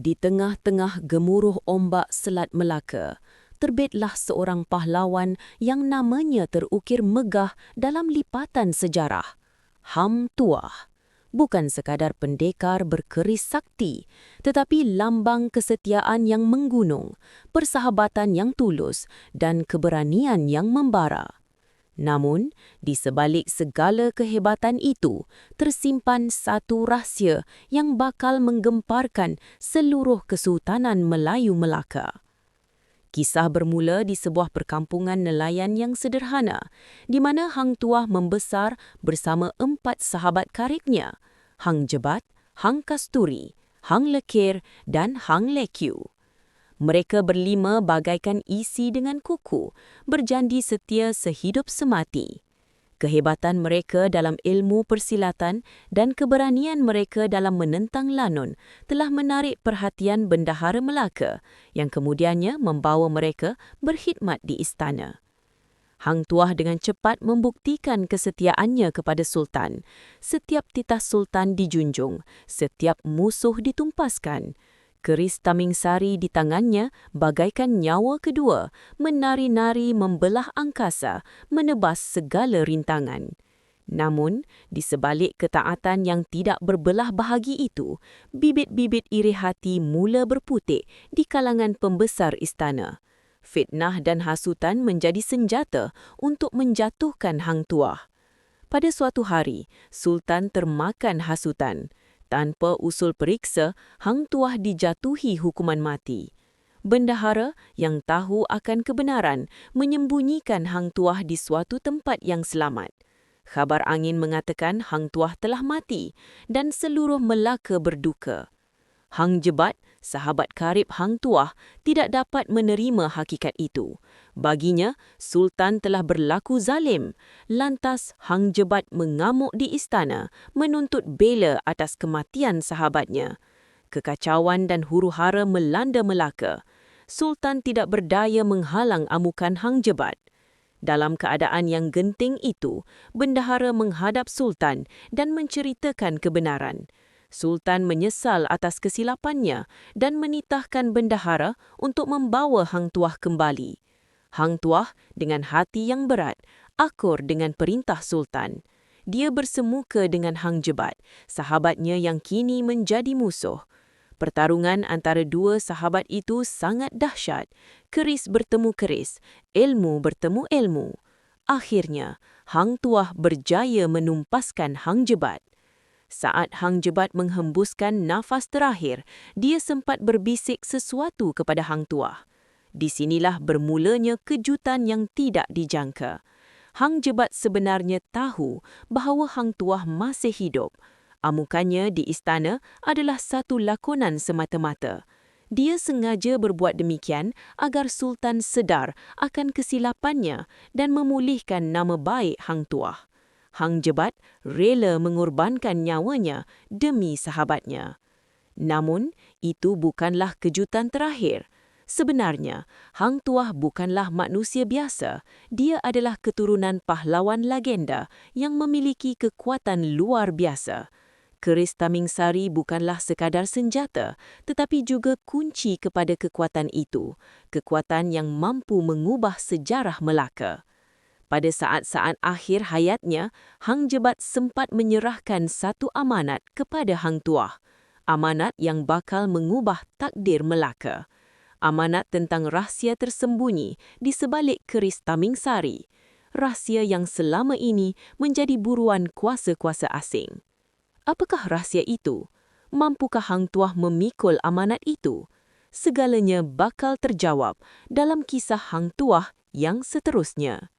Di tengah-tengah gemuruh ombak Selat Melaka, terbitlah seorang pahlawan yang namanya terukir megah dalam lipatan sejarah. Ham Tuah. Bukan sekadar pendekar berkeris sakti, tetapi lambang kesetiaan yang menggunung, persahabatan yang tulus, dan keberanian yang membara. Namun, di sebalik segala kehebatan itu, tersimpan satu rahsia yang bakal menggemparkan seluruh Kesultanan Melayu Melaka. Kisah bermula di sebuah perkampungan nelayan yang sederhana, di mana Hang Tuah membesar bersama empat sahabat karibnya, Hang Jebat, Hang Kasturi, Hang Lekir dan Hang Lekiu. Mereka berlima bagaikan isi dengan kuku, berjanji setia sehidup semati. Kehebatan mereka dalam ilmu persilatan dan keberanian mereka dalam menentang lanun telah menarik perhatian Bendahara Melaka yang kemudiannya membawa mereka berkhidmat di istana. Hang Tuah dengan cepat membuktikan kesetiaannya kepada Sultan. Setiap titah Sultan dijunjung, setiap musuh ditumpaskan keris taming sari di tangannya bagaikan nyawa kedua, menari-nari membelah angkasa, menebas segala rintangan. Namun, di sebalik ketaatan yang tidak berbelah bahagi itu, bibit-bibit iri hati mula berputik di kalangan pembesar istana. Fitnah dan hasutan menjadi senjata untuk menjatuhkan Hang Tuah. Pada suatu hari, Sultan termakan hasutan. Tanpa usul periksa, Hang Tuah dijatuhi hukuman mati. Bendahara yang tahu akan kebenaran menyembunyikan Hang Tuah di suatu tempat yang selamat. Khabar angin mengatakan Hang Tuah telah mati dan seluruh Melaka berduka. Hang Jebat, sahabat karib Hang Tuah, tidak dapat menerima hakikat itu. Baginya, Sultan telah berlaku zalim. Lantas, Hang Jebat mengamuk di istana, menuntut bela atas kematian sahabatnya. Kekacauan dan huru-hara melanda Melaka. Sultan tidak berdaya menghalang amukan Hang Jebat. Dalam keadaan yang genting itu, bendahara menghadap Sultan dan menceritakan kebenaran. Sultan menyesal atas kesilapannya dan menitahkan bendahara untuk membawa Hang Tuah kembali. Hang Tuah dengan hati yang berat akur dengan perintah Sultan. Dia bersemuka dengan Hang Jebat, sahabatnya yang kini menjadi musuh. Pertarungan antara dua sahabat itu sangat dahsyat. Keris bertemu keris, ilmu bertemu ilmu. Akhirnya, Hang Tuah berjaya menumpaskan Hang Jebat. Saat Hang Jebat menghembuskan nafas terakhir, dia sempat berbisik sesuatu kepada Hang Tuah. Di sinilah bermulanya kejutan yang tidak dijangka. Hang Jebat sebenarnya tahu bahawa Hang Tuah masih hidup. Amukannya di istana adalah satu lakonan semata-mata. Dia sengaja berbuat demikian agar Sultan sedar akan kesilapannya dan memulihkan nama baik Hang Tuah. Hang Jebat rela mengorbankan nyawanya demi sahabatnya. Namun, itu bukanlah kejutan terakhir. Sebenarnya, Hang Tuah bukanlah manusia biasa. Dia adalah keturunan pahlawan legenda yang memiliki kekuatan luar biasa. Keris Taming Sari bukanlah sekadar senjata, tetapi juga kunci kepada kekuatan itu, kekuatan yang mampu mengubah sejarah Melaka. Pada saat-saat akhir hayatnya, Hang Jebat sempat menyerahkan satu amanat kepada Hang Tuah. Amanat yang bakal mengubah takdir Melaka. Amanat tentang rahsia tersembunyi di sebalik keris Taming Sari. Rahsia yang selama ini menjadi buruan kuasa-kuasa asing. Apakah rahsia itu? Mampukah Hang Tuah memikul amanat itu? Segalanya bakal terjawab dalam kisah Hang Tuah yang seterusnya.